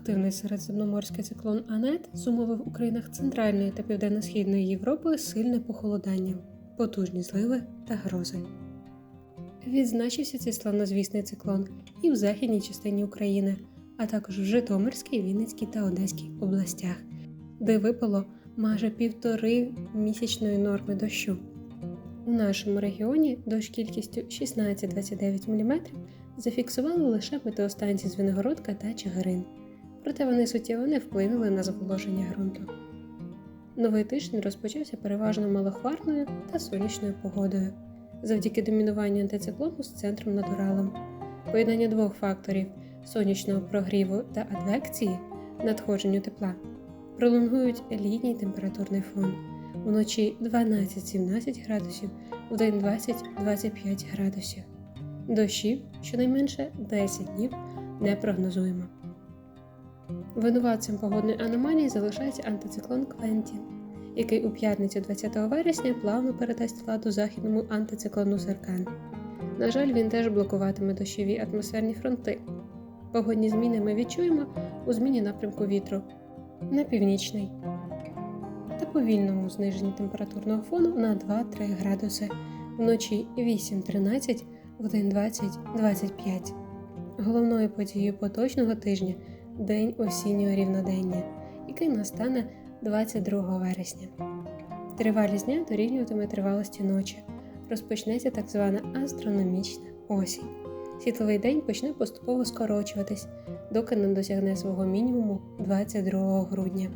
Активний середземноморський циклон Анет зумовив у країнах Центральної та Південно-Східної Європи сильне похолодання, потужні зливи та грози. Відзначився цей славнозвісний циклон і в західній частині України, а також в Житомирській, Вінницькій та Одеській областях, де випало майже півтори місячної норми дощу. У нашому регіоні дощ кількістю 16-29 мм зафіксували лише метеостанції Звенигородка та Чигирин, проте вони суттєво не вплинули на зволоження ґрунту. Новий тиждень розпочався переважно малохмарною та сонячною погодою, завдяки домінуванню антициклону з центром над Уралом. Поєднання двох факторів сонячного прогріву та адвекції надходженню тепла пролонгують літній температурний фон вночі 12-17 градусів, вдень 20-25 градусів. Дощів щонайменше 10 днів не прогнозуємо. Винуватцем погодної аномалії залишається антициклон Квентін, який у п'ятницю 20 вересня плавно передасть владу західному антициклону Зеркан. На жаль, він теж блокуватиме дощові атмосферні фронти. Погодні зміни ми відчуємо у зміні напрямку вітру на північний та повільному зниженні температурного фону на 2-3 градуси, вночі 8-13, вдень 20-25. Головною подією поточного тижня день осіннього рівнодення, який настане 22 вересня. Тривалість дня дорівнюватиме тривалості ночі. Розпочнеться так звана астрономічна осінь. Світловий день почне поступово скорочуватись, доки не досягне свого мінімуму 22 грудня.